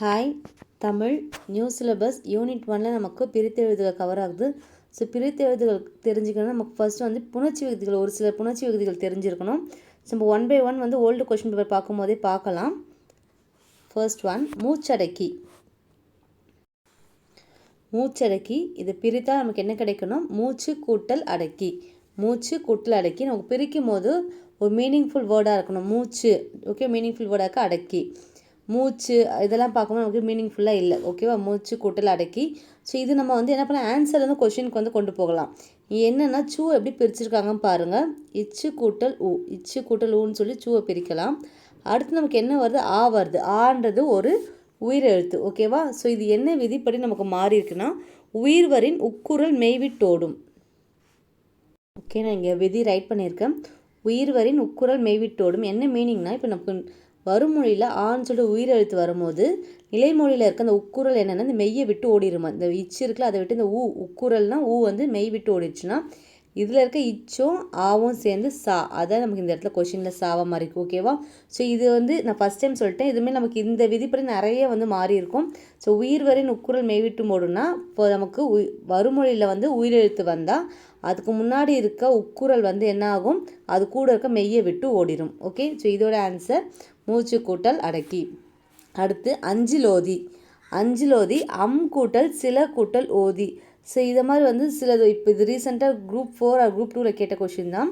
Hi Tamil new syllabus unit ஒனில் நமக்கு பிரித்தெழுதுகள் cover ஆகுது. ஸோ பிரித்தெழுதுகள் தெரிஞ்சுக்கணும் நமக்கு ஃபஸ்ட்டு வந்து புணர்ச்சி விகுதிகள் ஒரு சில புணர்ச்சி விகுதிகள் தெரிஞ்சிருக்கணும். ஸோ நம்ம ஒன் பை ஒன் வந்து ஓல்டு கொஷின் பேப்பர் பார்க்கும்போதே பார்க்கலாம். First one மூச்சடக்கி. மூச்சடக்கி இது பிரித்தால் நமக்கு என்ன கிடைக்கணும்? மூச்சு கூட்டல் அடக்கி. மூச்சு கூட்டல் அடக்கி நமக்கு பிரிக்கும் போது ஒரு மீனிங்ஃபுல் வேர்டாக இருக்கணும். மூச்சு ஓகே மீனிங்ஃபுல் வேர்டாக அடக்கி. மூச்சு இதெல்லாம் பார்க்கும்போது நமக்கு மீனிங்ஃபுல்லாக இல்லை. ஓகேவா மூச்சு கூட்டல் அடக்கி. ஸோ இது நம்ம வந்து என்ன பண்ணலாம்? ஆன்சர் வந்து கொஷினுக்கு வந்து கொண்டு போகலாம். என்னென்னா சூ எப்படி பிரிச்சிருக்காங்கன்னு பாருங்கள் இச்சு கூட்டல் ஊ இச்சு கூட்டல் ஊன்னு சொல்லி சூவை பிரிக்கலாம். அடுத்து நமக்கு என்ன வருது? ஆ வருது. ஆன்றது ஒரு உயிரெழுத்து. ஓகேவா ஸோ இது என்ன விதிப்படி நமக்கு மாறி இருக்குன்னா உயிர்வரின் உக்குரல் மெய்விட்டோடும் ஓகே நான் இங்கே விதி ரைட் பண்ணியிருக்கேன். உயிர்வரின் உக்குரல் மெய்விட்டோடும் என்ன மீனிங்னா இப்போ நமக்கு வருமொழியில் ஆன்னு சொல்லிட்டு உயிரெழுத்து வரும்போது நிலைமொழியில் இருக்க அந்த உக்குரல் என்னென்னா இந்த மெய்யை விட்டு ஓடிடுமா இந்த இச்சு இருக்குல்ல அதை விட்டு இந்த ஊ உக்குரல்னால் ஊ வந்து மெய் விட்டு ஓடிடுச்சுன்னா இதில் இருக்க இச்சும் ஆவும் சேர்ந்து சா. அதான் நமக்கு இந்த இடத்துல கொஷினில் சாவ மாதிரி இருக்கும் ஓகேவா ஸோ இது வந்து நான் ஃபஸ்ட் டைம் சொல்லிட்டேன். இதுமாரி நமக்கு இந்த விதிப்படி நிறைய வந்து மாறி இருக்கும். ஸோ உயிர் வரின் உக்குரல் மெய்விட்டு போடுனா இப்போ நமக்கு உய் வருமொழியில் வந்து உயிரெழுத்து வந்தால் அதுக்கு முன்னாடி இருக்க உக்குரல் வந்து என்ன ஆகும்? அது கூட இருக்க மெய்யை விட்டு ஓடிடும் ஓகே ஸோ இதோட ஆன்சர் மூச்சு கூட்டல் அடக்கி. அடுத்து அஞ்சிலோதி. அஞ்சிலோதி அம் கூட்டல் சில கூட்டல் ஓதி. ஸோ இதை மாதிரி வந்து சிலது இப்போ இது ரீசெண்டாக குரூப் ஃபோர் ஆர் குரூப் டூவில் கேட்ட கொஷின் தான்.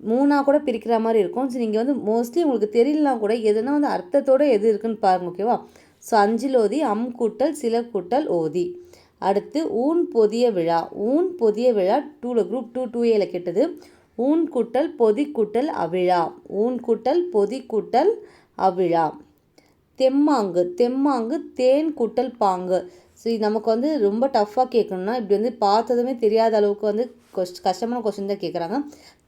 மூணாக கூட பிரிக்கிற மாதிரி இருக்கும். ஸோ நீங்கள் வந்து மோஸ்ட்லி உங்களுக்கு தெரியலனா கூட எதுனா வந்து அர்த்தத்தோடு எது இருக்குன்னு பாருங்கள் ஓகேவா ஸோ அஞ்சிலோதி அம் கூட்டல் சில கூட்டல் ஓதி. அடுத்து ஊன் பொதிய விழா. ஊன் பொதிய விழா டூவில் குரூப் டூ டூ ஏல கேட்டது ஊன் கூட்டல் பொதி கூட்டல் அவிழா. ஊன் கூட்டல் பொதி கூட்டல் அவிழா. தெம்மாங்கு தெம்மாங்கு தேன் கூட்டல் பாங்கு. ஸோ இது நமக்கு வந்து ரொம்ப டஃப்பாக கேட்கணும்னா இப்படி வந்து பார்த்ததுமே தெரியாத அளவுக்கு வந்து கொஸ் கஷ்டமான கொஸ்டின் தான் கேட்குறாங்க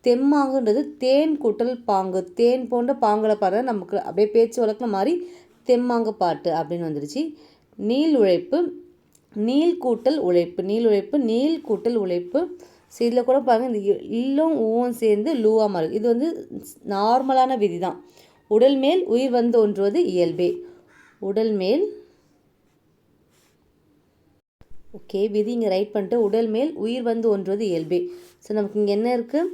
தெம்மாங்குன்றது தேன் கூட்டல் பாங்கு. தேன் போன்ற பாங்குல பாருங்க நமக்கு அப்படியே பேச்சு வழக்கில் மாதிரி தெம்மாங்கு பாட்டு அப்படின்னு வந்துடுச்சு நீள் உழைப்பு நீள் கூட்டல் உழைப்பு நீள் உழைப்பு நீள் கூட்டல் உழைப்பு. ஸோ இதில் கூட பாருங்கள் இந்த இல்லும் ஊவும் சேர்ந்து லூவாக மாறும் இது வந்து நார்மலான விதி தான் உடல் மேல் உயிர் வந்து ஒன்றுவது இயல்பே. உடல் மேல் ஓகே விதி இங்கே ரைட் பண்ணிட்டு உடல் மேல் உயிர் வந்து ஒன்றுவது இயல்பே. ஸோ நமக்கு இங்கே என்ன இருக்குது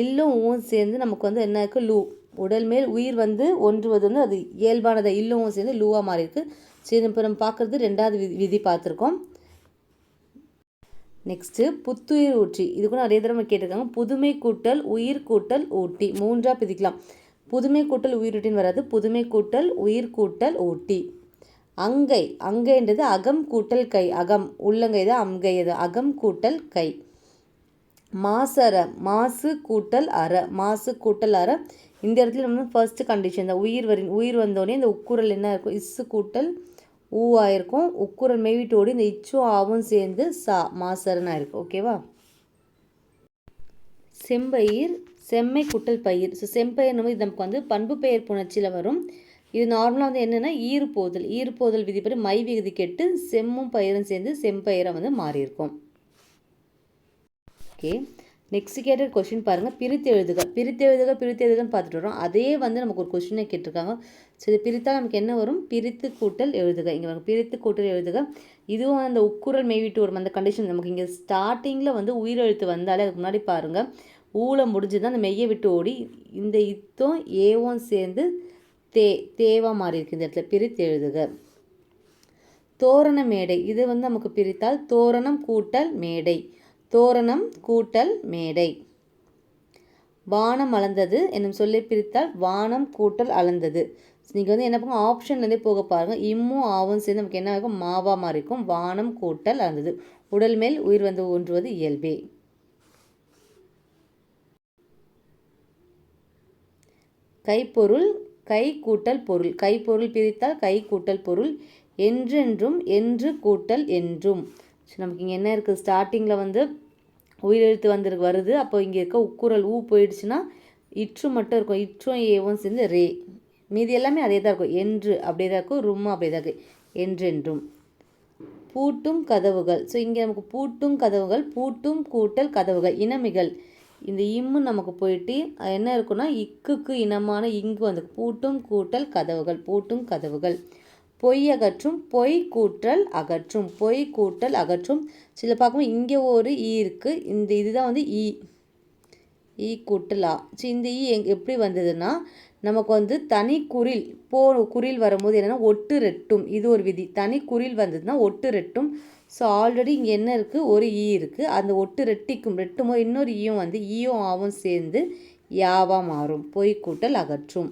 இல்லும் ஊவும் சேர்ந்து நமக்கு வந்து என்ன இருக்குது லூ. உடல் மேல் உயிர் வந்து ஒன்றுவது வந்து அது இயல்பானதை இல்லும் சேர்ந்து லூவாக மாறி இருக்குது சரி இப்போ நம்ம பார்க்குறது ரெண்டாவது விதி விதி பார்த்துருக்கோம் நெக்ஸ்ட்டு புத்துயிர் ஊற்றி. இது கூட நிறைய தடவை கேட்டிருக்காங்க. புதுமை கூட்டல் உயிர் கூட்டல் ஊட்டி. மூன்றாக பிதிக்கலாம் புதுமை கூட்டல் உயிரொட்டின்னு வராது. புதுமை கூட்டல் உயிர் கூட்டல் ஊட்டி. அங்கை. அங்கைன்றது அகம் கூட்டல் கை. அகம். உள்ளங்கை தான் அங்கை அது அகம் கூட்டல் கை. மாசர. மாசு கூட்டல் அற. மாசு கூட்டல் அற. இந்த இடத்துல நம்ம ஃபர்ஸ்ட் கண்டிஷன் தான். உயிர் வரின் உயிர் வந்தோடனே இந்த உக்குரல் என்ன இருக்கும்? இஸ்ஸு கூட்டல் ஊவாயிருக்கும் உக்குரல் மேவிட்டோடு இந்த இச்சும் ஆவும் சேர்ந்து சா மாசரன் ஆயிருக்கும். ஓகேவா செம்பயிர் செம்மை குட்டல் பயிர். ஸோ செம்பயிர் நம்ம இது நமக்கு வந்து பண்பு பெயர் புணர்ச்சியில் வரும். இது நார்மலாக வந்து என்னென்னா ஈறுபோதல் ஈறுபோதல் விதிப்படி மை விகுதி கெட்டு செம்மும் பயிரும் சேர்ந்து செம்பயிரை வந்து மாறியிருக்கும். ஓகே நெக்ஸ்ட் கேட்ட கொஷின் பாருங்கள் பிரித்து எழுதுக. பிரித்து எழுதுக பிரித்து எழுதுகன்னு பார்த்துட்டு வரோம். அதே வந்து நமக்கு ஒரு கொஷினை கேட்டிருக்காங்க. ஸோ இது பிரித்தால் நமக்கு என்ன வரும்? பிரித்து கூட்டல் எழுதுக. இங்கே வரும் பிரித்து கூட்டல் எழுதுக. இதுவும் அந்த உக்குரல் மேவிட்டு வரும். அந்த கண்டிஷன் நமக்கு இங்கே ஸ்டார்டிங்கில் வந்து உயிரெழுத்து வந்தாலே அதுக்கு முன்னாடி பாருங்கள் ஊழ முடிஞ்சு தான் அந்த மெய்யை விட்டு ஓடி இந்த இத்தும் ஏவும் சேர்ந்து தே தேவா மாறி இருக்கு இந்த இடத்துல. பிரித்து எழுதுக. தோரண மேடை. இது வந்து நமக்கு பிரித்தால் தோரணம் கூட்டல் மேடை. தோரணம் கூட்டல் மேடை. வானம் அளந்தது என்னும் சொல்லி பிரித்தால் வானம் கூட்டல் அளந்தது. நீங்கள் வந்து என்ன பண்ணுங்க? ஆப்ஷன்லேருந்தே போக பாருங்கள் இம்மும் ஆவும் சேர்ந்து நமக்கு என்ன ஆகும்? மாவா மாறி இருக்கும் வானம் கூட்டல் அளந்தது. உடல் மேல் உயிர் வந்து ஒன்றுவது இயல்பே. கைப்பொருள் கை கூட்டல் பொருள். கைப்பொருள் பிரித்தால் கை கூட்டல் பொருள். என்றென்றும் என்று கூட்டல் என்றும். ஸோ நமக்கு இங்கே என்ன இருக்குது ஸ்டார்டிங்கில் வந்து உயிரெழுத்து வந்திருக்கு வருது. அப்போ இங்கே இருக்க உக்குரல் ஊ போயிடுச்சுன்னா இற்று மட்டும் இருக்கும். இற்றும் ஏவும் சேர்ந்து ரே. மீதி எல்லாமே அதே தான் இருக்கும். என்று அப்படியே தான் இருக்கும். ரும்மும் அப்படியே தான் இருக்குது என்றென்றும். பூட்டும் கதவுகள். ஸோ இங்கே நமக்கு பூட்டும் கதவுகள் பூட்டும் கூட்டல் கதவுகள் இனமிகள். இந்த இம்மு நமக்கு போயிட்டு என்ன இருக்குன்னா இக்குக்கு இனமான இங்கு வந்து பூட்டும் கூட்டல் கதவுகள் பூட்டும் கதவுகள். பொய் அகற்றும் பொய் கூட்டல் அகற்றும் பொய் கூட்டல் அகற்றும். சில பார்க்கும்போது இங்கே ஒரு ஈ இருக்குது இந்த இதுதான் வந்து ஈ ஈ கூட்டலா. ஸோ இந்த ஈ எங் எப்படி வந்ததுன்னா நமக்கு வந்து தனி குரில் போ குரில் வரும்போது என்னென்னா ஒட்டு ரெட்டும். இது ஒரு விதி. தனி குரில் வந்ததுன்னா ஒட்டு ரெட்டும். ஸோ ஆல்ரெடி இங்கே என்ன இருக்குது ஒரு e ஈ இருக்குது அந்த ஒட்டு ரெட்டிக்கும் ரெட்டு முறை இன்னொரு ஈயும் வந்து ஈயும் ஆவும் சேர்ந்து யாவா மாறும். பொய்க்கூட்டல் அகற்றும்.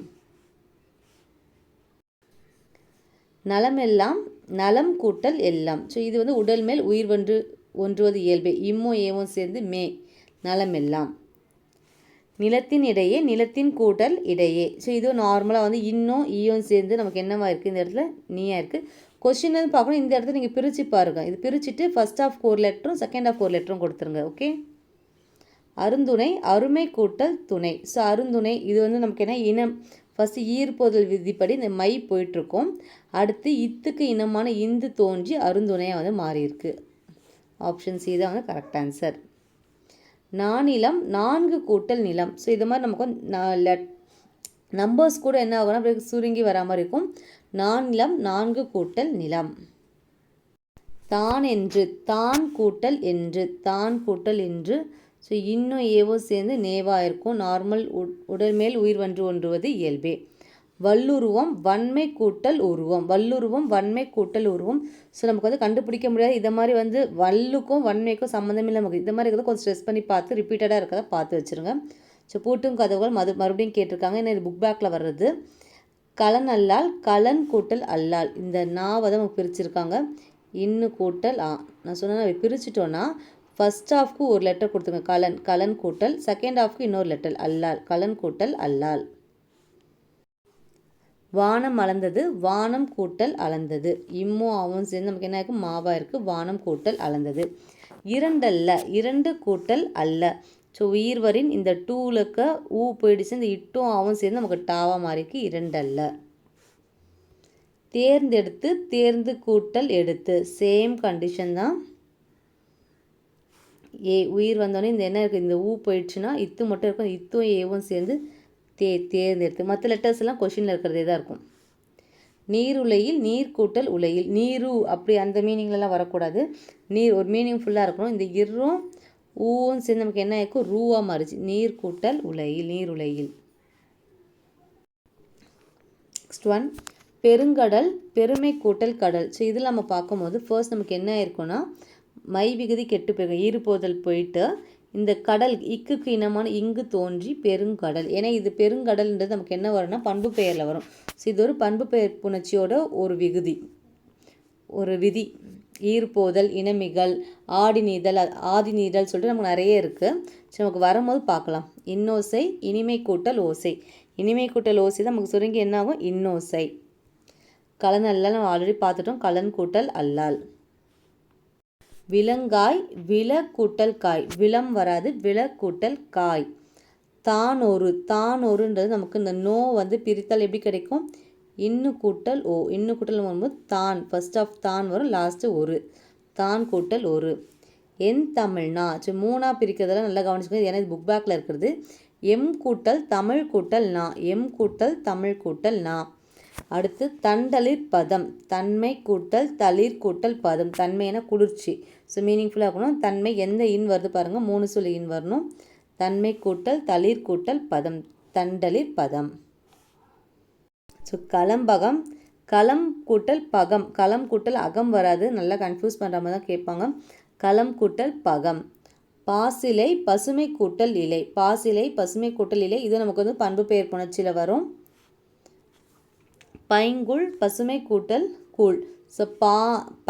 நலமெல்லாம் நலம் கூட்டல் எல்லாம். ஸோ இது வந்து உடல் மேல் உயிர் ஒன்று ஒன்றுவது இயல்பே. இம்மும் ஏவும் சேர்ந்து மே. நலமெல்லாம் நிலத்தின் இடையே நிலத்தின் கூட்டல் இடையே. ஸோ இது நார்மலாக வந்து இன்னும் ஈயும் சேர்ந்து நமக்கு என்னவா இருக்குது இந்த இடத்துல நீயா இருக்குது கொஷின் பார்க்கணும். இந்த இடத்துல நீங்கள் பிரித்து பாருங்கள் இது பிரிச்சுட்டு ஃபஸ்ட் ஆஃப் ஃபோர் லெட்டரும் செகண்ட் ஆஃப் ஃபோர் லெட்டரும் கொடுத்துருங்க ஓகே அருந்துணை அருமை கூட்டல் துணை. ஸோ அருந்துணை இது வந்து நமக்கு என்ன? இனம். ஃபஸ்ட்டு ஈர்ப்போதல் விதிப்படி இந்த மை போயிட்டுருக்கோம். அடுத்து இத்துக்கு இனமான இந்து தோன்றி அருந்துணையாக வந்து மாறியிருக்கு. ஆப்ஷன் சி தான் வந்து கரெக்ட் ஆன்சர் நானிலம் நான்கு கூட்டல் நிலம். ஸோ இது மாதிரி நமக்கு லெட் நம்பர்ஸ் கூட என்ன ஆகும்னா சுருங்கி வரா மாதிரி இருக்கும். நான்லம் நான்கு கூட்டல் நிலம். தான் என்று தான் கூட்டல் என்று தான் கூட்டல் என்று. ஸோ இன்னும் ஏவோ சேர்ந்து நேவாக இருக்கும். நார்மல் உடல் மேல் உயிர் ஒன்று ஒன்றுவது இயல்பே. வல்லுருவம் வன்மை கூட்டல் உருவம். வல்லுருவம் வன்மை கூட்டல் உருவம். ஸோ நமக்கு வந்து கண்டுபிடிக்க முடியாது. இதை மாதிரி வந்து வல்லுக்கும் வன்மைக்கும் சம்மந்தம் இல்லை நமக்கு. இந்த மாதிரி இருக்கிறத கொஞ்சம் ஸ்ட்ரெஸ் பண்ணி பார்த்து ரிப்பீட்டடாக இருக்கிறத பார்த்து வச்சுருங்க. ஸோ பூட்டும் கதவுகள் மது மறுபடியும் கேட்டிருக்காங்க. ஏன்னா இது புக் பேக்கில் வர்றது. கலன் அல்லால் கலன் கூட்டல் அல்லால். இந்த நாவை தான் நமக்கு பிரிச்சிருக்காங்க. இன்னு கூட்டல் ஆ. நான் சொன்னேன் பிரிச்சிட்டோன்னா ஃபஸ்ட் ஹாஃப்க்கு ஒரு லெட்டர் கொடுத்துங்க கலன் கலன் கூட்டல். செகண்ட் ஹாஃப்க்கு இன்னொரு லெட்டர் அல்லால். கலன் கூட்டல் அல்லால். வானம் அளந்தது வானம் கூட்டல் அளந்தது. இம்மோ ஆவும் சேர்ந்து நமக்கு என்ன இருக்குது மாவா இருக்குது வானம் கூட்டல் அளந்தது. இரண்டல்ல இரண்டு கூட்டல் அல்ல. ஸோ உயிர்வரின் இந்த டூலுக்க ஊ போயிடுச்சு. இந்த இட்டும் ஆவும் சேர்ந்து நமக்கு டாவா மாறிக்கு இரண்டல்ல. தேர்ந்தெடுத்து தேர்ந்து கூட்டல் எடுத்து. சேம் கண்டிஷன் தான். ஏ உயிர் வந்தோடனே இந்த என்ன இருக்குது இந்த ஊ போயிடுச்சுன்னா இத்து மட்டும் இருக்கும். இத்தும் ஏவும் சேர்ந்து தே தேர்ந்தெடுத்து. மற்ற லெட்டர்ஸ் எல்லாம் கொஷினில் இருக்கிறதே தான் இருக்கும். நீர் உலையில் நீர் கூட்டல் உலையில். நீரு அப்படி அந்த மீனிங்லலாம் வரக்கூடாது. நீர் ஒரு மீனிங் ஃபுல்லாக இருக்கணும். இந்த இரும் ஊன்னு சேர்ந்து நமக்கு என்ன ஆயிருக்கும் ரூவாக மாறிச்சு. நீர் கூட்டல் உலையில் நீர் உலையில். நெக்ஸ்ட் ஒன் பெருங்கடல் பெருமை கூட்டல் கடல். ஸோ இதில் நம்ம பார்க்கும்போது ஃபர்ஸ்ட் நமக்கு என்ன ஆயிருக்கும்னா மை விகுதி கெட்டு போயிருக்கும் ஈறுபோதல் போயிட்டு இந்த கடல் இக்குக்கு இனமான இங்கு தோன்றி பெருங்கடல். ஏன்னா இது பெருங்கடல்ன்றது நமக்கு என்ன வரும்னா பண்பு பெயரில் வரும். ஸோ இது ஒரு பண்பு பெயர் புணர்ச்சியோட ஒரு விகுதி. ஒரு விதி. ஈர்ப்போதல் இனமிகள் ஆடி நீதல் ஆதி நீதல் சொல்லிட்டு நமக்கு நிறைய இருக்குது சரி நமக்கு வரும்போது பார்க்கலாம். இன்னோசை இனிமை கூட்டல் ஓசை. இனிமை கூட்டல் ஓசை தான் நமக்கு சுருங்கி என்ன ஆகும் இன்னோசை. கலன் அல்லால் நம்ம ஆல்ரெடி பார்த்துட்டோம். கலன் கூட்டல் அல்லால். விலங்காய் வில கூட்டல் காய். விலம் வராது வில கூட்டல் காய். தான் ஒரு நமக்கு இந்த நோ வந்து பிரித்தால் எப்படி கிடைக்கும்? இன்னு கூட்டல் ஓ இன்னு கூட்டல் வரும்போது தான். ஃபர்ஸ்ட் ஆஃப் தான் வரும் லாஸ்ட்டு ஒரு. தான் கூட்டல் ஒரு. என் தமிழ்னா சரி மூணாக பிரிக்கிறதெல்லாம் நல்லா கவனிச்சுக்கோங்க. ஏன்னா இது புக் பேக்கில் இருக்கிறது. எம் கூட்டல் தமிழ் கூட்டல் நா எம் கூட்டல் தமிழ் கூட்டல் நா. அடுத்து தண்டலிர் பதம் தன்மை கூட்டல் தளிர் கூட்டல் பதம். தன்மைனா குளிர்ச்சி. ஸோ மீனிங்ஃபுல்லாக இருக்கணும். தன்மை எந்த இன் வருது பாருங்கள் மூணு சொல்லி இன் வரணும். தன்மை கூட்டல் தளிர் கூட்டல் பதம் தண்டலிர் பதம். ஸோ களம்பகம் களம் கூட்டல் பகம். களம் கூட்டல் அகம் வராது. நல்லா கன்ஃபியூஸ் பண்ணுற மாதிரி தான் கேட்பாங்க. களம் கூட்டல் பகம். பாசிலை பசுமை கூட்டல் இலை. பாசிலை பசுமை கூட்டல் இலை இது நமக்கு வந்து பண்பு பெயர் புணர்ச்சியில் வரும். பைங்குள் பசுமை கூட்டல் கூழ். ஸோ பா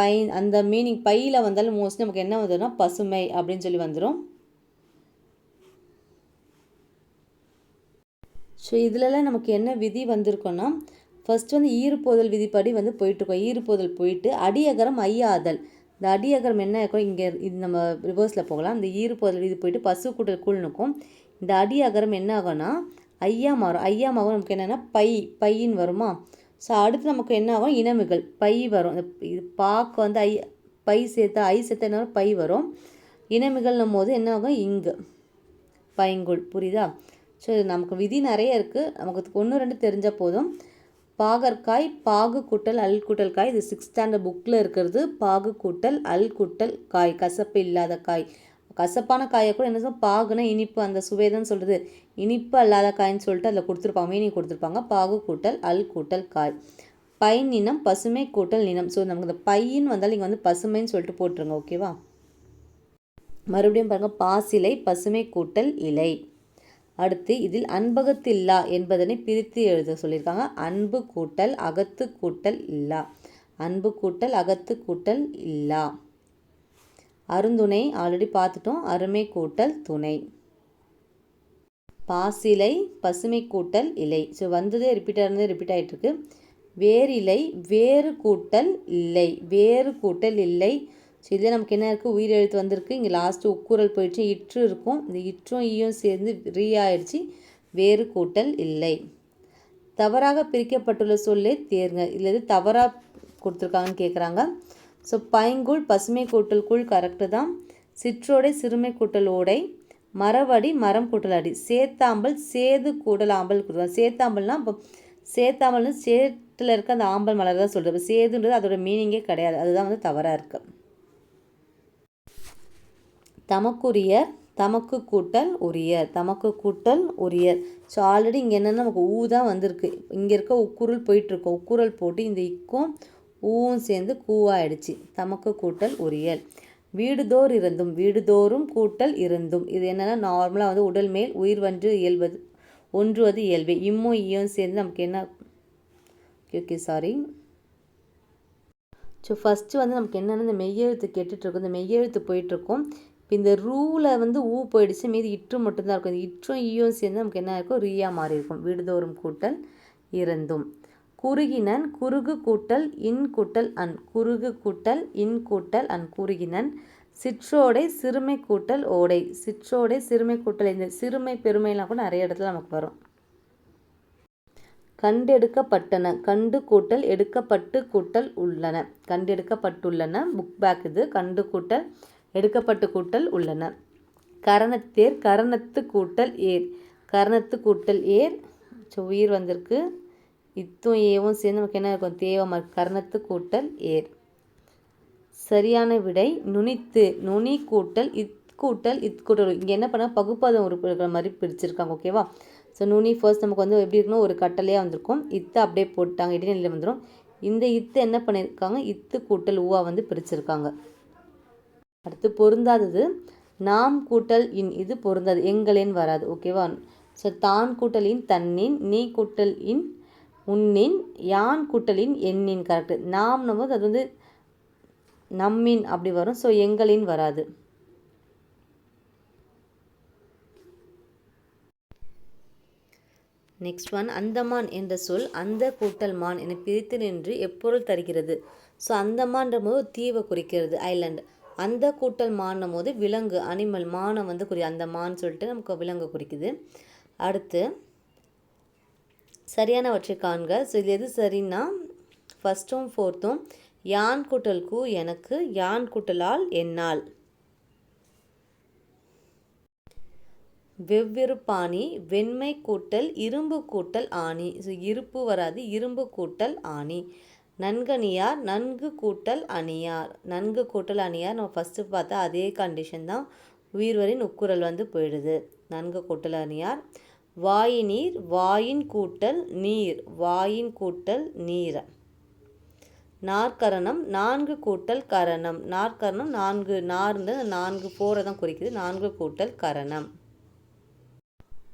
பை அந்த மீனிங் பையில் வந்தாலும் மோஸ்ட்லி நமக்கு என்ன வந்துடும் பசுமை அப்படின்னு சொல்லி வந்துடும் ஸோ இதிலலாம் நமக்கு என்ன விதி வந்திருக்கோன்னா ஃபஸ்ட் வந்து ஈறுபோதல் விதிப்படி வந்து போயிட்டுருக்கோம். ஈறுபோதல் போயிட்டு அடியகரம் ஐயாதல். இந்த அடியகரம் என்ன இருக்கும் இங்கே இது நம்ம ரிவர்ஸில் போகலாம். இந்த ஈறுபோதல் விதி போயிட்டு பசு கூட்டல் கூழ் நிற்கும். இந்த அடியகரம் என்ன ஆகும்னா ஐயா மாறும். ஐயா மாறும் நமக்கு என்னென்னா பை பையின்னு வருமா? ஸோ அடுத்து நமக்கு என்ன ஆகும்? இனமிகள் பை வரும். இந்த இது பாக்கு வந்து ஐ பை சேர்த்தா ஐ சேர்த்தா என்ன பை வரும். இனமிகள்னும் போது என்ன ஆகும்? இங்கு. பைங்குள் புரியுதா? ஸோ நமக்கு விதி நிறைய இருக்குது நமக்கு ஒன்று ரெண்டு தெரிஞ்சால் போதும். பாகற்காய் பாகு கூட்டல் அல் கூட்டல் காய் இது சிக்ஸ்த் ஸ்டாண்டர்ட் புக்கில் இருக்கிறது. பாகு கூட்டல் அல் கூட்டல் காய் கசப்பு இல்லாத காய். கசப்பான காயை கூட என்ன சொல்லுவோம் பாகுனா இனிப்பு அந்த சுவை தான் சொல்கிறது இனிப்பு அல்லாத காய்ன்னு சொல்லிட்டு அதில் கொடுத்துருப்பாங்க மீனிங் கொடுத்துருப்பாங்க. பாகு கூட்டல் அல் கூட்டல் காய் பை நினம் பசுமை கூட்டல் நினம் ஸோ நமக்கு இந்த பையின்னு வந்தால் நீங்கள் வந்து பசுமைன்னு சொல்லிட்டு போட்டுருங்க ஓகேவா மறுபடியும் பாருங்கள் பாசிலை பசுமை கூட்டல் இலை. அடுத்து இதில் அன்பகத்தில்லா என்பதனை பிரித்து எழுத சொல்லியிருக்காங்க. அன்பு கூட்டல் அகத்து கூட்டல் இல்லா. அன்பு கூட்டல் அகத்து கூட்டல் இல்லா. அருந்துணை ஆல்ரெடி பார்த்துட்டோம். அருமை கூட்டல் துணை. பாசிலை பசுமை கூட்டல் இலை. ஸோ வந்ததே ரிப்பீட்டாக இருந்தது ரிப்பீட் ஆகிட்டு இருக்கு வேரிலை வேறு கூட்டல் இல்லை. வேறு கூட்டல் இல்லை. ஸோ இதில் நமக்கு என்ன இருக்குது உயிர் எழுத்து வந்திருக்கு. இங்கே லாஸ்ட்டு உக்குரல் போயிடுச்சு. இற்று இருக்கும். இந்த இற்றும் ஈயும் சேர்ந்து ரீ ஆயிடுச்சு. வேறு கூட்டல் இல்லை. தவறாக பிரிக்கப்பட்டுள்ள சொல்லே தேர்ங்க இல்லை தவறாக கொடுத்துருக்காங்கன்னு கேட்குறாங்க ஸோ பைங்குள் பசுமை கூட்டல்குள் கரெக்டு தான். சிற்றோடை சிறுமை கூட்டல் ஓடை. மரவடி மரம் கூட்டல் அடி. சேத்தாம்பல் சேது கூடல் ஆம்பல் கொடுக்குறாங்க சேத்தாம்பல்னா இப்போ சேத்தாம்பல்னு சேற்றில் இருக்க அந்த ஆம்பல் மலர் தான் சொல்கிறது சேதுன்றது அதோட மீனிங்கே கிடையாது. அதுதான் வந்து தவறாக இருக்குது தமக்குரியர் தமக்கு கூட்டல் உரியர். தமக்கு கூட்டல் உரியர். ஸோ ஆல்ரெடி இங்கே என்னென்னா நமக்கு ஊ தான் வந்திருக்கு. இங்கே இருக்க உக்குரல் போயிட்டுருக்கோம் உக்குரல் போட்டு இந்த இக்கும் ஊவும் சேர்ந்து கூவாயிடுச்சு. தமக்கு கூட்டல் உரியல் வீடுதோர் இருந்தும் வீடுதோறும் கூட்டல் இருந்தும். இது என்னென்னா நார்மலாக வந்து உடல் மேல் உயிர் வன்று இயல்பது ஒன்றுவது இயல்பு. இம்மும் ஈயும் சேர்ந்து நமக்கு என்ன ஓகே சாரி ஸோ ஃபஸ்ட்டு வந்து நமக்கு என்னென்ன இந்த மெய்யெழுத்து கேட்டுட்ருக்கோம் இந்த மெய்யெழுத்து போயிட்டுருக்கோம். இப்போ இந்த ரூவில் வந்து ஊ போயிடுச்சு மீதி இற்று மட்டும்தான் இருக்கும். இந்த இற்றும் ஈயும் சேர்ந்து நமக்கு என்ன இருக்கும் ரீயா மாறி இருக்கும் வீடுதோறும் கூட்டல் இருந்தும் குறுகினன் குறுகு கூட்டல் இன் கூட்டல் அன். குறுகு கூட்டல் இன் கூட்டல் அன். குறுகினன். சிற்றோடை சிறுமை கூட்டல் ஓடை. சிற்றோடை சிறுமை கூட்டல் இந்த சிறுமை பெருமைலாம் கூட நிறைய இடத்துல நமக்கு வரும். கண்டெடுக்கப்பட்டன. கண்டு கூட்டல் எடுக்கப்பட்டு கூட்டல் உள்ளன. கண்டெடுக்கப்பட்டுள்ளன. புக் பேக் இது. கண்டு கூட்டல் எடுக்கப்பட்டு கூட்டல் உள்ளன. கரணத்தேர் கரணத்து கூட்டல் ஏர். கரணத்து கூட்டல் ஏர் ஸோ உயிர் வந்திருக்கு. இத்தும் ஏவும் சேர்ந்து நமக்கு என்ன இருக்கும்? தேவம் கரணத்து கூட்டல் ஏர். சரியான விடை நுனித்து நுனி கூட்டல் இத் கூட்டல் இத் கூட்டல். இங்கே என்ன பண்ணால் பகுப்பாதம் உறுப்பு மாதிரி பிரிச்சிருக்காங்க ஓகேவா ஸோ நுனி ஃபர்ஸ்ட் நமக்கு வந்து எப்படி இருக்கணும் ஒரு கட்டளையாக வந்திருக்கும். இத்தை அப்படியே போட்டாங்க இடைநிலையில் வந்துடும் இந்த இத்து என்ன பண்ணியிருக்காங்க இத்து கூட்டல் ஊவா வந்து பிரிச்சிருக்காங்க. அடுத்து பொருந்தாதது. நாம் கூட்டல் இன் இது பொருந்தாது. எங்களின் வராது. ஓகேவா? ஸோ தான் கூட்டலின் தன்னின் நீ கூட்டல் இன் உன்னின் யான் கூட்டலின் எண்ணின் கரெக்டு நாம் போது அது வந்து நம்மின் அப்படி வரும். ஸோ எங்களின் வராது. நெக்ஸ்ட் ஒன் அந்தமான் என்ற சொல் அந்த கூட்டல் மான் என பிரித்து நின்று எப்பொருள் தருகிறது. ஸோ அந்தமான்ற போது தீவை குறிக்கிறது. ஐலாண்டு அந்த கூட்டல் மான்னும் போது விலங்கு அனிமல் மானை வந்து குறி அந்த மான் சொல்லிட்டு நமக்கு விலங்கு குறிக்குது. அடுத்து சரியானவற்றை காண்க. ஸோ இது எது சரின்னா ஃபஸ்ட்டும் ஃபோர்த்தும் யான் கூட்டல் கூ எனக்கு யான் கூட்டலால் என்னால். பாணி வெண்மை கூட்டல் இரும்பு கூட்டல் ஆணி. ஸோ இருப்பு வராது இரும்பு கூட்டல் ஆணி. நன்கணியார் நன்கு கூட்டல் அணியார். நன்கு கூட்டல் அணியார் நம்ம ஃபஸ்ட்டு பார்த்தா அதே கண்டிஷன் தான் உயிர்வரின் உக்குரல் வந்து போயிடுது. நன்கு கூட்டல் அணியார். வாயினீர் வாயின் கூட்டல் நீர் வாயின் கூட்டல் நீர். நாற்கரணம் நான்கு கூட்டல் கரணம். நாற்கரணம் நான்கு நார்ந்து நான்கு போரை தான் குறிக்குது. நான்கு கூட்டல் கரணம்.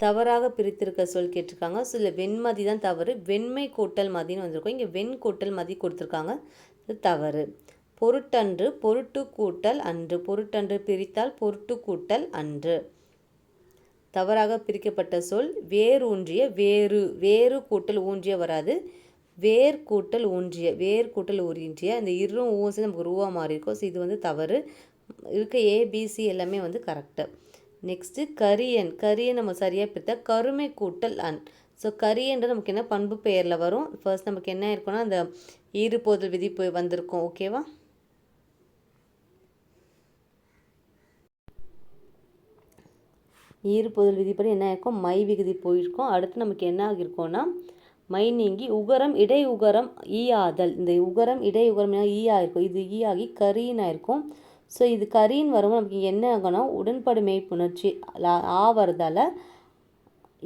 தவறாக பிரித்திருக்க சொல் கேட்டிருக்காங்க. ஸோ இதில் வெண்மதி தான் தவறு. வெண்மை கூட்டல் மதின்னு வந்திருக்கோம். இங்கே வெண் கூட்டல் மதி கொடுத்துருக்காங்க. தவறு. பொருட்டன்று பொருட்டு கூட்டல் அன்று. பொருட்டன்று பிரித்தால் பொருட்டு கூட்டல் அன்று. தவறாக பிரிக்கப்பட்ட சொல் வேர் ஊன்றிய வேறு. வேறு கூட்டல் ஊன்றிய வராது. வேர் கூட்டல் ஊன்றிய. வேர் கூட்டல் ஊன்றிய இந்த இரும் ஊசி நமக்கு உருவாக மாறி இருக்கும் ஸோ இது வந்து தவறு. இருக்க ஏபிசி எல்லாமே வந்து கரெக்டு நெக்ஸ்ட்டு கரியன். கரியன் நம்ம சரியாக பிரித்தா கருமை கூட்டல் அன். ஸோ கரியன்றது நமக்கு என்ன பண்பு பெயரில் வரும்? ஃபர்ஸ்ட் நமக்கு என்ன இருக்குன்னா அந்த ஈறுபோதல் விதி போய் வந்திருக்கும். ஓகேவா ஈறுபோதல் விதிப்படி என்ன ஆயிருக்கும்? மை விகுதி போயிருக்கும். அடுத்து நமக்கு என்ன ஆகியிருக்கோன்னா மை நீங்கி உகரம் இடை உகரம் ஈ ஆதல். இந்த உகரம் இடை உகரம் ஈ ஆயிருக்கும். இது ஈ ஆகி கரியின் ஆயிருக்கும். ஸோ இது கரின்னு வரும்போது நமக்கு என்ன ஆகும்னா உடன்படு மெய்ப்புணர்ச்சி ஆ வரதால்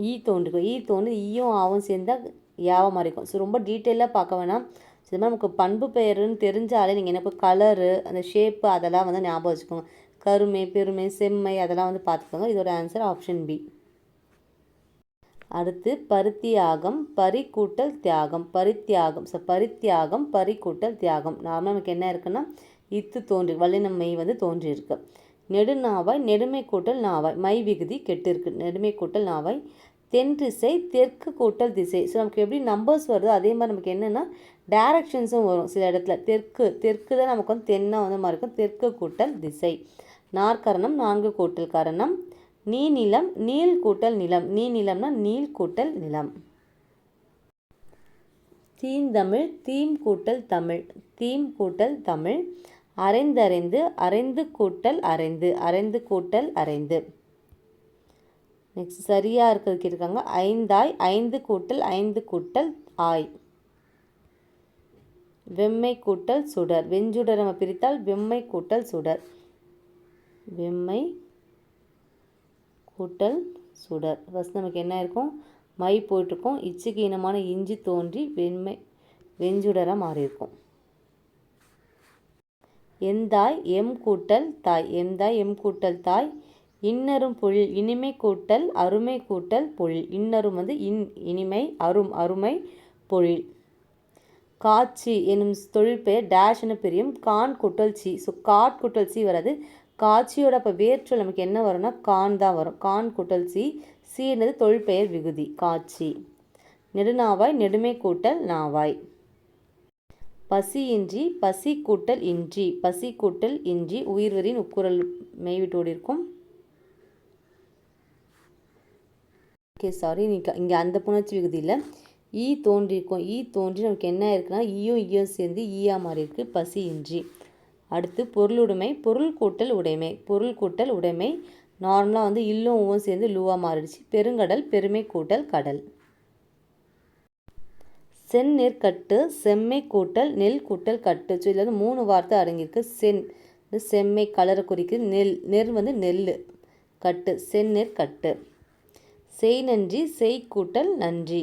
ஈ தோன்றுக்கும். ஈ தோன்று ஈயும் ஆவும் சேர்ந்தால் யாவம் இருக்கும் ஸோ ரொம்ப டீட்டெயிலாக பார்க்க வேணாம். ஸோ இது மாதிரி நமக்கு பண்பு பெயருன்னு தெரிஞ்சாலே நீங்கள் என்ன இப்போ கலரு அந்த ஷேப்பு அதெல்லாம் வந்து ஞாபகம் வச்சுக்கோங்க. கருமை பெருமை செம்மை அதெல்லாம் வந்து பார்த்துக்கோங்க. இதோட ஆன்சர் ஆப்ஷன் பி அடுத்து பருத்தியாகம் பரி கூட்டல் தியாகம். பரித்தியாகம். ஸோ பரித்தியாகம் பரிக்கூட்டல் தியாகம். நார்மலாக நமக்கு என்ன இருக்குன்னா இத்து தோன்றி வல்லினம் மெய் வந்து தோன்றியிருக்கு. நெடுநாவாய் நெடுமை கூட்டல் நாவாய் மை விகுதி கெட்டிருக்கு. நெடுமை கூட்டல் நாவாய் தென் திசை தெற்கு கூட்டல் திசை. ஸோ நமக்கு எப்படி நம்பர்ஸ் வருதோ அதே மாதிரி நமக்கு என்னென்னா டேரக்ஷன்ஸும் வரும் சில இடத்துல. தெற்கு தெற்கு தான் நமக்கு வந்து தென்னாக வந்து மாதிரி இருக்கும் தெற்கு கூட்டல் திசை. நாற்கரணம் நான்கு கூட்டல் கரணம். நீ நிலம் நீள் கூட்டல் நிலம். நீ நிலம்னா நீள் கூட்டல் நிலம். தீந்தமிழ் தீம் கூட்டல் தமிழ். தீம் கூட்டல் தமிழ். அரைந்தரைந்து அரைந்து கூட்டல் அரைந்து அரைந்து கூட்டல் அரைந்து நெக்ஸ்ட் சரியாக இருக்கிறது இருக்காங்க ஐந்தாய் ஐந்து கூட்டல் ஐந்து கூட்டல் ஆய். வெம்மை கூட்டல் சுடர். வெஞ்சுடர் நம்ம பிரித்தால் வெம்மை கூட்டல் சுடர். வெம்மை கூட்டல் சுடர். ஃபஸ்ட் நமக்கு என்ன இருக்கும்? மை போயிட்டுருக்கோம். இச்சுக்கு இனமான இஞ்சி தோன்றி வெண்மை வெஞ்சுடராக மாறியிருக்கும். எந்தாய் எம் கூட்டல் தாய் எந்தாய் எம் கூட்டல் தாய். இன்னரும் பொழில் இனிமை கூட்டல் அருமை கூட்டல் பொழில் இன்னரும் வந்து இன் இனிமை அரும் அருமை பொழில் காட்சி எனும் தொழிற்பெயர் டேஷ்னு பிரியும். கான் குட்டல் சி. ஸோ காட் குட்டல் சி வராது. காட்சியோட அப்போ வேற்றல் நமக்கு என்ன வரும்னா கான் தான் வரும். கான் குட்டல் சி. சி என்னது தொழிற்பெயர் விகுதி காட்சி. நெடுநாவாய் நெடுமை கூட்டல் நாவாய். பசியின்றி பசி கூட்டல் இன்றி பசி கூட்டல் இன்றி உயிர்வரின் உக்குரல் மெய்விட்டோடு இருக்கும். ஓகே சாரி நீங்கள் இங்கே அந்த புணர்ச்சி விகுதியில் ஈ தோன்றியிருக்கும் ஈ தோன்றி நமக்கு என்ன இருக்குன்னா ஈயும் ஈயும் சேர்ந்து ஈயா மாறி இருக்கு பசி இன்றி அடுத்து பொருளுடைமை பொருள் கூட்டல் உடைமை. பொருள் கூட்டல் உடைமை நார்மலாக வந்து இல்லும் ஊவும் சேர்ந்து லூவாக மாறிடுச்சு. பெருங்கடல் பெருமை கூட்டல் கடல். செந்நெற்கட்டு செம்மை கூட்டல் நெல் கூட்டல் கட்டு. ஸோ இதில் வந்து மூணு வார்த்தை அடங்கியிருக்கு. சென் செம்மை கலரை குறிக்குது. நெல் நெல் வந்து நெல் கட்டு செந்நெற் கட்டு. செய் நன்றி செய் கூட்டல் நன்றி.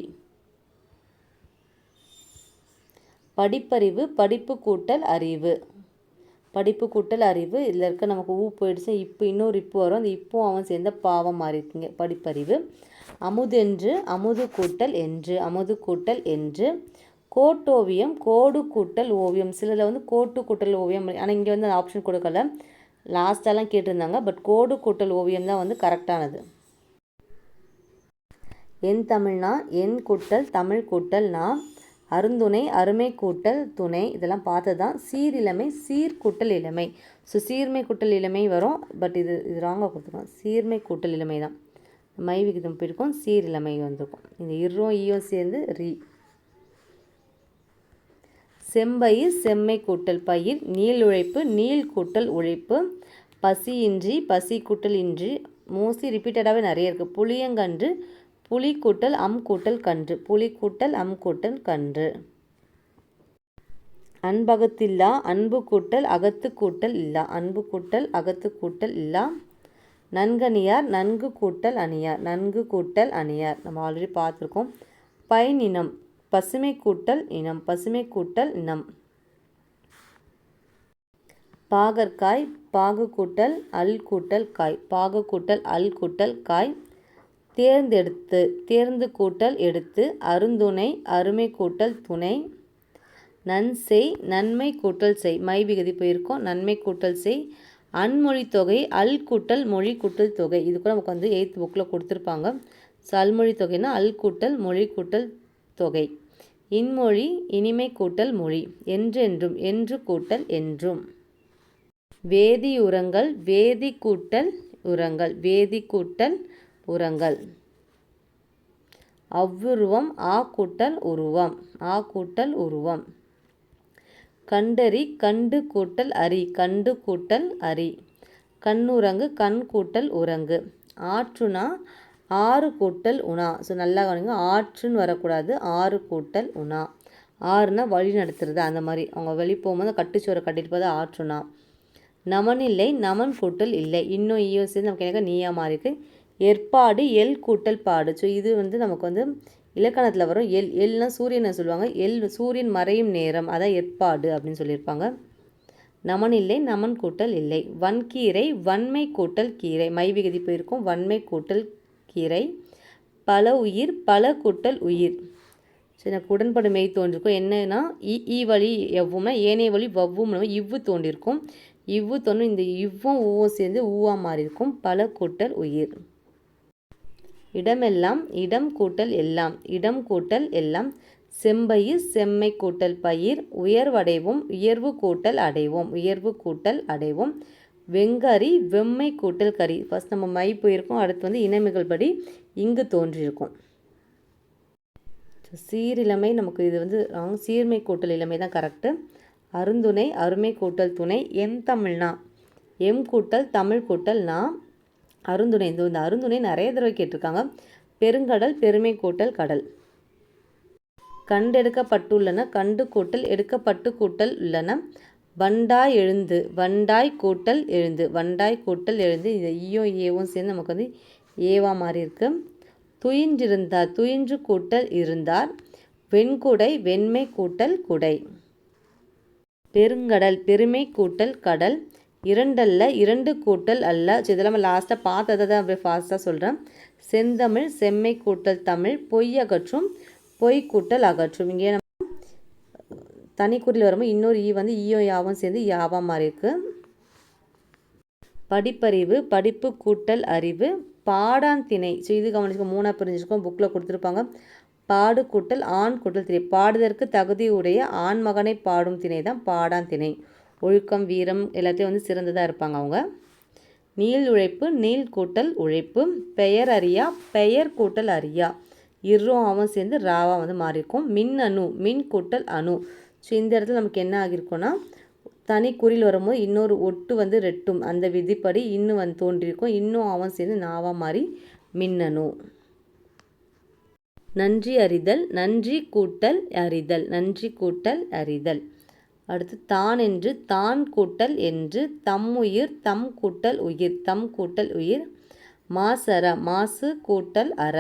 படிப்பறிவு படிப்பு கூட்டல் அறிவு. படிப்பு கூட்டல் அறிவு இதில் இருக்க நமக்கு ஊ போயிடுச்சு இப்போ இன்னொரு இப்போ வரும். அந்த இப்போ அவன் சேர்ந்த பாவம் மாறி இருக்குங்க படிப்பறிவு. அமுதென்று அமுது கூட்டல் என்று அமுது கூட்டல் என்று. கோட்டோவியம் கோடு கூட்டல் ஓவியம். சிலதில் வந்து கோட்டு கூட்டல் ஓவியம். ஆனால் இங்கே வந்து அந்த ஆப்ஷன் கொடுக்கல. லாஸ்டெல்லாம் கேட்டிருந்தாங்க. பட் கோடு கூட்டல் ஓவியம் தான் வந்து கரெக்டானது என் தமிழ்னா என் கூட்டல் தமிழ் கூட்டல்னா அருந்துணை அருமை கூட்டல் துணை. இதெல்லாம் பார்த்து தான் சீரிழமை சீர்கூட்டல் இளமை. ஸோ சீர்மை கூட்டல் இளமை வரும். பட் இது இது ராங்காக கொடுத்துருக்கோம் சீர்மை கூட்டல் இளமை தான் மை விகிதம் போயிருக்கும் சீரிழமை வந்திருக்கும். இந்த இரும் ஈயும் சேர்ந்து ரீ. செம்பயிர் செம்மை கூட்டல் பயிர் நீள் உழைப்பு நீள் கூட்டல் உழைப்பு பசியின்றி பசி கூட்டல் இன்றி. மோஸ்ட்லி ரிப்பீட்டடாகவே நிறைய இருக்குது புளியங்கன்று புலி கூட்டல் அம் கூட்டல் கன்று. புலி கூட்டல் அம் கூட்டல் கன்று. அன்பகத்தில்லா அன்பு கூட்டல் அகத்து கூட்டல் இல்லா. அன்பு கூட்டல் அகத்து கூட்டல் இல்லா. நன்கணியார் நன்கு கூட்டல் அணியார் நன்கு கூட்டல் அணியார். நம்ம ஆல்ரெடி பார்த்துருக்கோம். பயனினம் பசுமை கூட்டல் இனம் பசுமை கூட்டல் இனம். பாகற்காய் பாகு கூட்டல் அல் கூட்டல் காய். பாகு கூட்டல் அல் கூட்டல் காய். தேர்ந்தெடுத்து தேர்ந்து கூட்டல் எடுத்து அருந்துணை அருமை கூட்டல் துணை. நன்செய் நன்மை கூட்டல் செய். மை விகுதி போயிருக்கோம். நன்மை கூட்டல் செய். அன்மொழி தொகை அல் கூட்டல் மொழி கூட்டல் தொகை. இது கூட நமக்கு வந்து எயித் புக்கில் கொடுத்துருப்பாங்க. ஸோ அல்மொழி தொகைனா அல் கூட்டல் மொழி கூட்டல் தொகை. இன்மொழி இனிமை கூட்டல் மொழி. என்றென்றும் என்று கூட்டல் என்றும். வேதி உரங்கள் வேதி கூட்டல் உரங்கள். வேதி கூட்டல் உரங்கள். அவ்வுருவம் ஆ கூட்டல் உருவம். ஆ கூட்டல் உருவம். கண்டறி கண்டு கூட்டல் அரி கண்டு கூட்டல் அரி. கண்ணுரங்கு கண் கூட்டல் உரங்கு. ஆற்றுனா ஆறு கூட்டல் உணா. ஸோ நல்லா கவனிங்க. ஆற்றுன்னு வரக்கூடாது. ஆறு கூட்டல் உணா. ஆறுனா வழி நடத்துறது. அந்த மாதிரி. அவங்க வெளி போகும்போது கட்டுச்சோரை கட்டிட்டு போது ஆற்றுனா. நமன் இல்லை நமன் கூட்டல் இல்லை. இன்னும் ஈயோ சேர்ந்து நமக்கு எனக்கு நீயா மாறி இருக்கு ஏற்பாடு எல் கூட்டல் பாடு. ஸோ இது வந்து நமக்கு வந்து இலக்கணத்தில் வரும் எல் எல்னா சூரியனை சொல்லுவாங்க? எல் சூரியன் மறையும் நேரம் அதான் ஏற்பாடு அப்படின்னு சொல்லியிருப்பாங்க. நமன் இல்லை நமன் கூட்டல் இல்லை. வன்கீரை வன்மை கூட்டல் கீரை. மை விகுதி போயிருக்கும். வன்மை கூட்டல் கீரை. பல உயிர் பல கூட்டல் உயிர். சரி எனக்கு உடன்படும் மெய் தோன்றிருக்கும். என்னன்னா இ ஈ வழி எவ்வும்னா ஏனைய வழி வவ்வும் இவ்வு தோன்றிருக்கும். இவ்வு தோன்றும். இந்த இவ்வும் ஊவும் சேர்ந்து ஊவா மாறி இருக்கும் பல கூட்டல் உயிர். இடமெல்லாம் இடம் கூட்டல் எல்லாம் இடம் கூட்டல் எல்லாம். செம்பயிர் செம்மை கூட்டல் பயிர் உயர்வடைவோம் உயர்வு கூட்டல் அடைவோம் உயர்வு கூட்டல் அடைவோம். வெங்கரி வெம்மை கூட்டல் கறி. ஃபஸ்ட் நம்ம மை போயிருக்கோம் அடுத்து வந்து இனமிகள் படி இங்கு தோன்றியிருக்கும் சீரிழமை நமக்கு இது வந்து ராங் சீர்மை கூட்டல் இளமை தான் கரெக்டு அருந்துணை அருமை கூட்டல் துணை எம் தமிழ்னா எம் கூட்டல் தமிழ் கூட்டல் நா. அருந்துணை. இந்த அருந்துணை நிறைய தடவை கேட்டிருக்காங்க. பெருங்கடல் பெருமை கூட்டல் கடல். கண்டெடுக்கப்பட்டுள்ளன கண்டு கூட்டல் எடுக்கப்பட்டு கூட்டல் உள்ளன. வண்டாய் எழுந்து வண்டாய் கூட்டல் எழுந்து வண்டாய் கூட்டல் எழுந்து இந்த ஈயோ ஏவும் சேர்ந்து நமக்கு வந்து ஏவா மாறி இருக்கு. துயின்றிருந்தார் துயின்று கூட்டல் இருந்தார். வெண்குடை வெண்மை கூட்டல் குடை. பெருங்கடல் பெருமை கூட்டல் கடல். இரண்டல்ல இரண்டு கூட்டல் அல்ல. ஸோ இதெல்லாம் லாஸ்ட்டாக பார்த்ததை தான் அப்படியே ஃபாஸ்ட்டாக சொல்கிறேன் செந்தமிழ் செம்மை கூட்டல் தமிழ் பொய் அகற்றும் பொய் கூட்டல் அகற்றும். இங்கே நம்ம தனிக்குறியில் வரும்போது இன்னொரு ஈ வந்து ஈயோ யாவும் சேர்ந்து யாவா மாறி படிப்பறிவு படிப்பு கூட்டல் அறிவு பாடான் திணை ஸோ இது கவனிச்சுக்கோ மூணாக பிரிஞ்சிருக்கோம் புக்கில் கொடுத்துருப்பாங்க. பாடு கூட்டல் ஆண் கூட்டல் திணை. பாடுதற்கு தகுதி உடைய ஆண் மகனை பாடும் திணை தான் பாடான் திணை ஒழுக்கம் வீரம் எல்லாத்தையும் வந்து சிறந்ததாக இருப்பாங்க அவங்க. நீள் உழைப்பு நீள் கூட்டல் உழைப்பு. பெயர் அறியா பெயர் கூட்டல் அறியா. இரும் அவன் சேர்ந்து ராவா வந்து மாறியிருக்கும். மின் அணு மின் கூட்டல் அணு. ஸோ இந்த இடத்துல நமக்கு என்ன ஆகியிருக்கோன்னா தனி குறில் வரும்போது இன்னொரு ஒட்டு வந்து ரெட்டும். அந்த விதிப்படி இன்னும் வந்து தோன்றியிருக்கும். இன்னும் அவன் சேர்ந்து நாவாக மாறி மின்னணு நன்றி அறிதல் நன்றி கூட்டல் அறிதல் நன்றி கூட்டல் அறிதல். அடுத்து தான் என்று தான் கூட்டல் என்று தம் உயிர் தம் கூட்டல் உயிர் தம் கூட்டல் உயிர் மாசர மாசு கூட்டல் அற.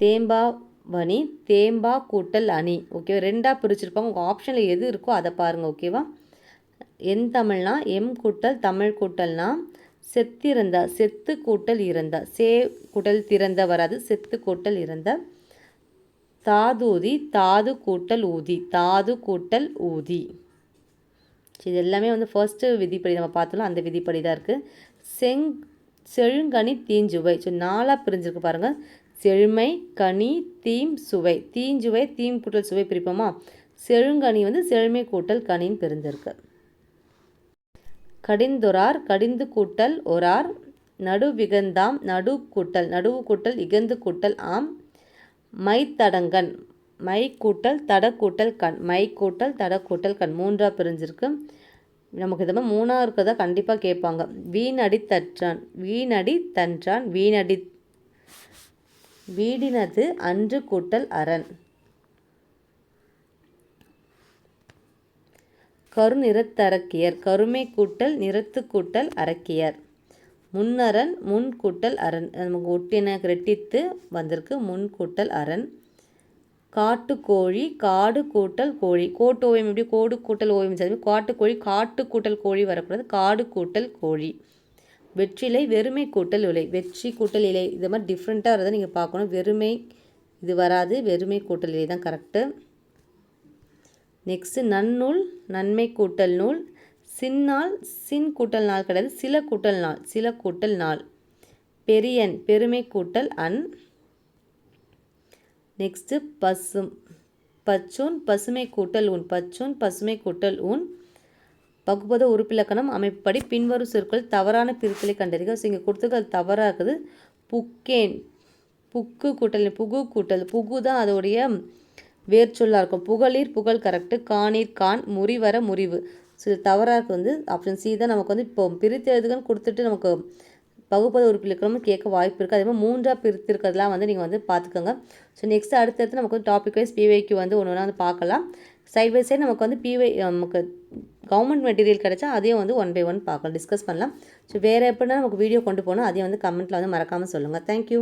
தேம்பாவணி தேம்பா கூட்டல் அணி. ஓகேவா ரெண்டாக பிரிச்சிருப்பாங்க. உங்கள் ஆப்ஷனில் எது இருக்கோ அதை பாருங்கள் ஓகேவா என் தமிழ்னா எம் கூட்டல் தமிழ் கூட்டல்னா செத்திருந்தா செத்து கூட்டல் இறந்தா. சே கூட்டல் திறந்த வராது செத்து கூட்டல் இறந்த. தாதூதி தாது கூட்டல் ஊதி தாது கூட்டல் ஊதி. இது எல்லாமே வந்து ஃபர்ஸ்ட்டு விதிப்படி நம்ம பார்த்தோம்னா அந்த விதிப்படி தான் இருக்குது செங் செழுங்கனி தீஞ்சுவை. ஸோ நாலாக பிரிஞ்சிருக்கு பாருங்கள் செழுமை கனி தீம் சுவை. தீஞ்சுவை தீம் கூட்டல் சுவை பிரிப்போமா? செழுங்கனி வந்து செழுமை கூட்டல் கனின்னு பிரிஞ்சிருக்கு. கடிந்தொரார் கடிந்து கூட்டல் ஒரார். நடுவிகந்தாம் நடு கூட்டல் நடுவு கூட்டல் இகந்து கூட்டல் ஆம். மைத்தடங்கன் மை கூட்டல் தட கூட்டல் கண். மை கூட்டல் தட கூட்டல் கண். மூன்றாக பிரிஞ்சிருக்கு. நமக்கு இதை மூணாக இருக்கிறதா கண்டிப்பாக கேட்பாங்க. வீணடி தற்றான் வீணடி தன்றான் வீணடி வீடினது அன்று கூட்டல் அரண். கருநிறத்தரக்கியர். கருமை கூட்டல் நிறத்து கூட்டல் அரக்கியர் முன்னரண் முன் கூட்டல் அரண் நமக்கு ஒட்டின கிரட்டித்து வந்திருக்கு முன் கூட்டல் அரண். காட்டுக்கோழி காடு கூட்டல் கோழி. கோட்டு ஓவியம் எப்படி? கோடு கூட்டல் ஓவியம் சரி. காட்டுக்கோழி காட்டு கூட்டல் கோழி வரக்கூடாது. காடு கூட்டல் கோழி. வெற்றிலை வெறுமை கூட்டல் இலை. வெற்றி கூட்டல் இலை. இது மாதிரி டிஃப்ரெண்ட்டாக வரதை நீங்கள் பார்க்கணும். வெறுமை இது வராது. வெறுமை கூட்டல் இலை தான் கரெக்டு நெக்ஸ்ட்டு நன்னூல் நன்மை கூட்டல் நூல். சின்னால் சின் கூட்டல் நாள் கிடையாது சில கூட்டல் நாள் சில கூட்டல் நாள். பெரியன் பெருமை கூட்டல் அன். நெக்ஸ்ட்டு பசும். பச்சூன் பசுமை கூட்டல் உன். பச்சூன் பசுமை கூட்டல் உன். பகுபத உறுப்பிலக்கணம் அமைப்புப்படி பின்வரும் சொற்கள் தவறான பிரித்தலை கண்டறிக. ஸோ இங்கே கொடுத்துருக்க தவறாக இருக்குது. புக்கேன். புக்கு கூட்டல் புகு கூட்டல். புகு தான் அதோடைய வேர்ச்சொல்லாக இருக்கும். புகழீர் புகழ் கரெக்டு காணீர் கான் முறிவர முறிவு. ஸோ இது தவறாக வந்து ஆப்ஷன் சி தான் நமக்கு வந்து இப்போ பிரித்து எழுதுகன்னு கொடுத்துட்டு நமக்கு பகுப்பது உறுப்பினர்களும் கேட்க வாய்ப்பு இருக்குது அதே மாதிரி மூன்றாக பிரித்திருக்கிறதுலாம் வந்து நீங்கள் வந்து பார்த்துக்கோங்க. ஸோ நெக்ஸ்ட் அடுத்தடுத்து நமக்கு வந்து டாபிக் வைஸ் பிவைக்கு வந்து ஒன்று ஒன்றா வந்து பார்க்கலாம். சைட் பை சைடு நமக்கு வந்து பிவை நமக்கு கவர்மெண்ட் மெட்டீரியல் கிடைச்சா அதையும் வந்து ஒன் பை ஒன் பார்க்கலாம் டிஸ்கஸ் பண்ணலாம். ஸோ வேறு எப்படின்னா நமக்கு வீடியோ கொண்டு போகணும் அதையும் வந்து கமெண்ட்டில் வந்து மறக்காமல் சொல்லுங்கள் தேங்க்யூ